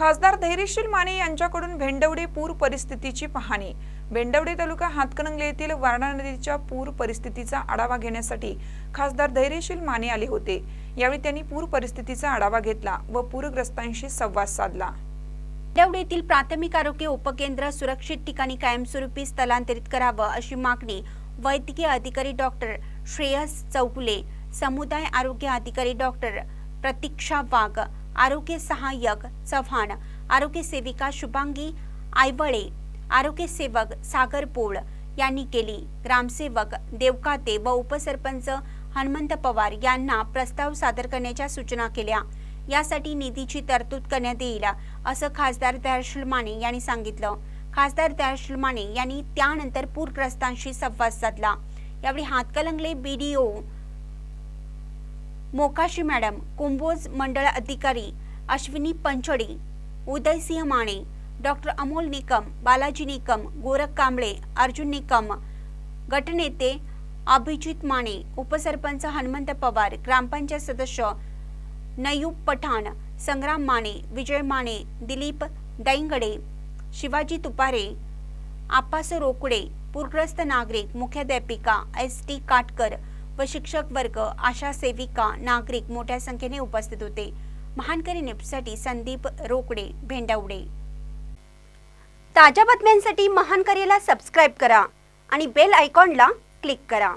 खासदार धैर्यशील माने यांच्याकडून भेंडवडे पूर परिस्थितीची पाहणी. भेंडवडे तालुका हातकणंगले येथील वारणा नदीच्या पूर परिस्थितीचा आढावा घेण्यासाठी खासदार धैर्यशील माने आले होते. यावेळी त्यांनी पूर परिस्थितीचा आढावा घेतला व पूरग्रस्तांशी संवाद साधला. देवडीतील प्राथमिक आरोग्य उपकेंद्र सुरक्षित ठिकाणी कायमस्वरूपी स्थलांतरित करावं अशी मागणी वैद्यकीय अधिकारी डॉक्टर श्रेयस चौगुले समुदाय आरोग्य अधिकारी डॉक्टर प्रतीक्षा वाघ आरोग्य सहाय्यक चव्हाण आरोग्य सेविका शुभांगी आयवळे आरोग्य सेवक सागर पोळ यांनी केली. ग्रामसेवक देवकाते व उपसरपंच हनुमंत पवार यांना प्रस्ताव सादर करण्याच्या सूचना केल्या. यासाठी निधीची तरतूद करण्यात येईल असं खासदार दयाशील माने यांनी सांगितलं. खासदार दयाशील माने यांनी त्यानंतर पूरग्रस्तांशी संवाद साधला. यावेळी हातकलंगले बीडीओ मोकाशी मॅडम कुंभोज मंडळ अधिकारी अश्विनी पंचडी उदयसिंह माने डॉक्टर अमोल निकम बालाजी निकम गोरख कांबळे अर्जुन निकम गटनेते अभिजित माने उपसरपंच हनुमंत पवार ग्रामपंचायत सदस्य नयूब पठाण संग्राम माने विजय माने दिलीप दैंगडे शिवाजी तुपारे आप्पास रोकडे पूरग्रस्त नागरिक मुख्याध्यापिका एस टी काटकर व शिक्षक वर्ग आशा सेविका नागरिक मोठ्या संख्येने उपस्थित होते. महानकरी न्यूजसाठी संदीप रोकडे भेंडावडे. ताज्या बातम्यांसाठी महानकरीला सबस्क्राईब करा आणि बेल आयकॉनला क्लिक करा.